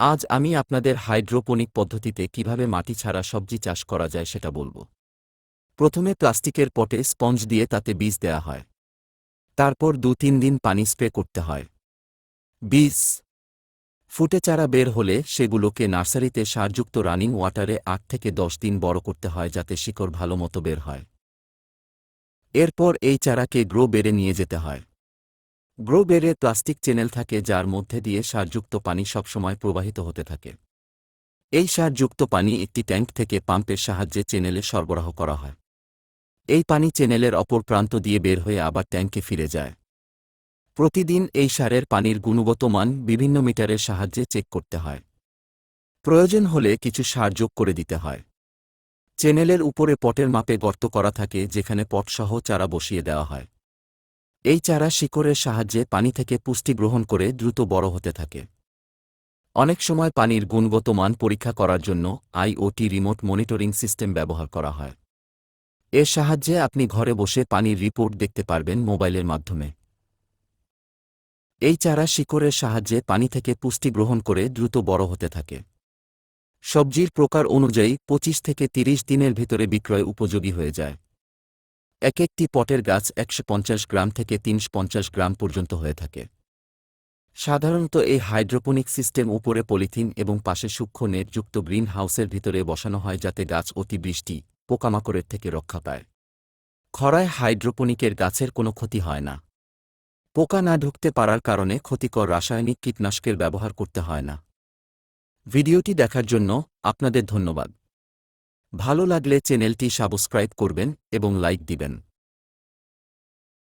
আজ আমি আপনাদের হাইড্রোপনিক পদ্ধতিতে কীভাবে মাটি ছাড়া সবজি চাষ করা যায় সেটা বলব। প্রথমে প্লাস্টিকের পটে স্পঞ্জ দিয়ে তাতে বীজ দেয়া হয়। তারপর দু তিন দিন পানি স্প্রে করতে হয়। বীজ ফুটে চারা বের হলে সেগুলোকে নার্সারিতে সারযুক্ত রানিং ওয়াটারে আট থেকে দশ দিন বড় করতে হয় যাতে শিকড় ভালো মতো বের হয়। এরপর এই চারাকে গ্রো বেড়ে নিয়ে যেতে হয়। গ্রো বেড়ে প্লাস্টিক চ্যানেল থাকে যার মধ্যে দিয়ে সারযুক্ত পানি সবসময় প্রবাহিত হতে থাকে। এই সারযুক্ত পানি একটি ট্যাঙ্ক থেকে পাম্পের সাহায্যে চ্যানেলে সরবরাহ করা হয়। এই পানি চ্যানেলের অপর প্রান্ত দিয়ে বের হয়ে আবার ট্যাঙ্কে ফিরে যায়। প্রতিদিন এই সারের পানির গুণগত মান বিভিন্ন মিটারের সাহায্যে চেক করতে হয়। প্রয়োজন হলে কিছু সার যোগ করে দিতে হয়। চ্যানেলের উপরে পটের মাপে গর্ত করা থাকে যেখানে পটসহ চারা বসিয়ে দেওয়া হয়। এই চারা শিকড়ের সাহায্যে পানি থেকে পুষ্টি গ্রহণ করে দ্রুত বড় হতে থাকে। অনেক সময় পানির গুণগত মান পরীক্ষা করার জন্য আইওটি রিমোট মনিটরিং সিস্টেম ব্যবহার করা হয়। এর সাহায্যে আপনি ঘরে বসে পানির রিপোর্ট দেখতে পারবেন মোবাইলের মাধ্যমে। এই চারা শিকড়ের সাহায্যে পানি থেকে পুষ্টি গ্রহণ করে দ্রুত বড় হতে থাকে। সবজির প্রকার অনুযায়ী ২৫ থেকে ৩০ দিনের ভিতরে বিক্রয় উপযোগী হয়ে যায়। এক একটি পটের গাছ একশো পঞ্চাশ গ্রাম থেকে তিনশো পঞ্চাশ গ্রাম পর্যন্ত হয়ে থাকে। সাধারণত এই হাইড্রোপনিক সিস্টেম উপরে পলিথিন এবং পাশে সূক্ষ্ম নেটযুক্ত গ্রিন হাউসের ভিতরে বসানো হয় যাতে গাছ অতিবৃষ্টি পোকামাকড়ের থেকে রক্ষা পায়। খরায় হাইড্রোপনিকের গাছের কোনো ক্ষতি হয় না। পোকা না ঢুকতে পারার কারণে ক্ষতিকর রাসায়নিক কীটনাশকের ব্যবহার করতে হয় না। ভিডিওটি দেখার জন্য আপনাদের ধন্যবাদ। ভালো লাগলে চ্যানেলটি সাবস্ক্রাইব করবেন এবং লাইক দিবেন।